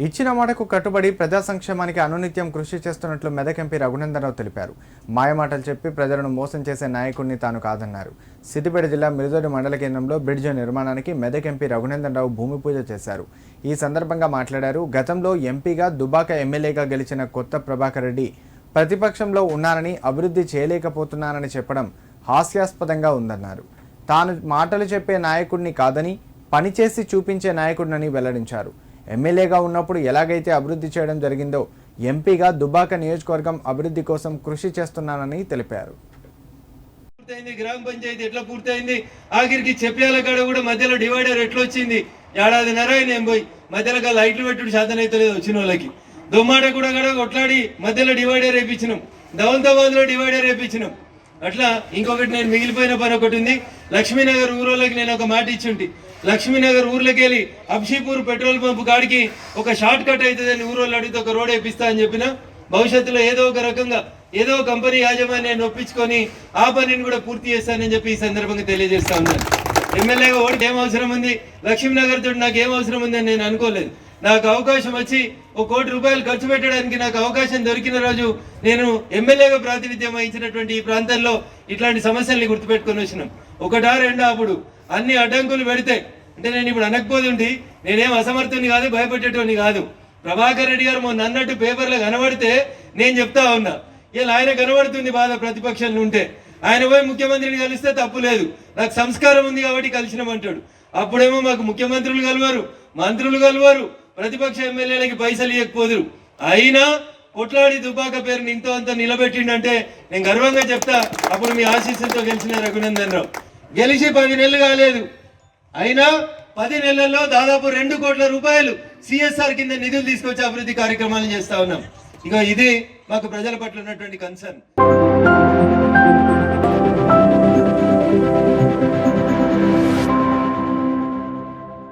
ఇచ్చిన మాటకు కట్టుబడి ప్రజా సంక్షేమానికి అనునిత్యం కృషి చేస్తున్నట్లు మెదక్ ఎంపీ రఘునందనరావు తెలిపారు. మాయమాటలు చెప్పి ప్రజలను మోసం చేసే నాయకుడిని తాను కాదన్నారు. సిద్దిపేట జిల్లా మిరుదొడి మండల కేంద్రంలో బ్రిడ్జ్ నిర్మాణానికి మెదక్ ఎంపీ రఘునందనరావు భూమి పూజ చేశారు. ఈ సందర్భంగా మాట్లాడారు గతంలో ఎంపీగా దుబాక ఎమ్మెల్యేగా గెలిచిన కొత్త ప్రభాకర్ రెడ్డి ప్రతిపక్షంలో ఉన్నానని అభివృద్ధి చేయలేకపోతున్నానని చెప్పడం హాస్యాస్పదంగా ఉందన్నారు. తాను మాటలు చెప్పే నాయకుడిని కాదని పనిచేసి చూపించే నాయకుడినని వెల్లడించారు. ఎమ్మెల్యేగా ఉన్నప్పుడు ఎలాగైతే అభివృద్ధి చేయడం జరిగిందో ఎంపీగా దుబాక నియోజకవర్గం అభివృద్ధి కోసం కృషి చేస్తున్నానని తెలిపారు. పూర్తయింది గ్రామ పంచాయతీ ఎట్లా పూర్తయింది? ఆఖరికి చెప్పేల కాడ కూడా మధ్యలో డివైడర్ ఎట్లా వచ్చింది ఏడాదిన్నర నేను పోయి మధ్యలో లైట్లు పెట్టుడు శాతం అయితే లేదు వచ్చిన వాళ్ళకి. దుమ్మాట కూడా కూడా కొట్లాడి మధ్యలో డివైడర్ వేయించినాం దౌలతాబాద్లో డివైడర్ వేయించినాం అట్లా ఇంకొకటి నేను మిగిలిపోయిన పని ఒకటి ఉంది. లక్ష్మీనగర్ ఊరోళ్ళకి నేను ఒక మాట ఇచ్చుంటి. లక్ష్మీనగర్ ఊర్లోకి వెళ్ళి అబ్షీపూర్ పెట్రోల్ పంప్ కాడికి ఒక షార్ట్ కట్ అవుతుందని ఊరోళ్ళు అడిగితే ఒక రోడ్ వేపిస్తా అని చెప్పిన భవిష్యత్తులో ఏదో ఒక రకంగా ఏదో కంపెనీ యాజమాన్యాన్ని ఒప్పించుకొని ఆ పనిని కూడా పూర్తి చేస్తానని చెప్పి ఈ సందర్భంగా తెలియజేస్తా ఉన్నాను. ఎమ్మెల్యేగా ఓడికి ఏం అవసరం ఉంది? లక్ష్మీనగర్ తోటి నాకు ఏం అవసరం ఉంది అని నేను అనుకోలేదు. నాకు అవకాశం వచ్చి ఒక కోటి రూపాయలు ఖర్చు పెట్టడానికి నాకు అవకాశం దొరికిన రోజు నేను ఎమ్మెల్యేగా ప్రాతినిధ్యం వహించినటువంటి ఈ ప్రాంతంలో ఇట్లాంటి సమస్యల్ని గుర్తుపెట్టుకొని వచ్చినాం. ఒకటా రెండా అప్పుడు అన్ని అడ్డంకులు పెడితే అంటే నేను ఇప్పుడు అనకపోదుండి నేనేం అసమర్థుని కాదు భయపెట్టేటోని కాదు. ప్రభాకర్ రెడ్డి గారు మొన్న అన్నట్టు పేపర్లో కనబడితే నేను చెప్తా ఉన్నా. ఇలా ఆయన కనబడుతుంది బాధ ప్రతిపక్షంలో ఉంటే. ఆయన పోయి ముఖ్యమంత్రిని కలిస్తే తప్పు లేదు. నాకు సంస్కారం ఉంది కాబట్టి కలిసినామంటాడు అప్పుడేమో మాకు ముఖ్యమంత్రులు కలవరు మంత్రులు కలవరు ప్రతిపక్ష ఎమ్మెల్యేలకి పైసలు ఇవ్వకపోదురు అయినా కొట్లాడి దుబాక పేరుని ఇంతో అంత నిలబెట్టిండంటే నేను గర్వంగా చెప్తా అప్పుడు మీ ఆశీస్సులతో గెలిచిన రఘునందన్ రావు గెలిచి పది నెలలు కాలేదు. అయినా పది నెలల్లో దాదాపు రెండు కోట్ల రూపాయలు సిఎస్ఆర్ కింద నిధులు తీసుకొచ్చి అభివృద్ధి కార్యక్రమాలు చేస్తా ఉన్నాం. ఇక ఇది మాకు ప్రజల పట్ల ఉన్నటువంటి కన్సర్న్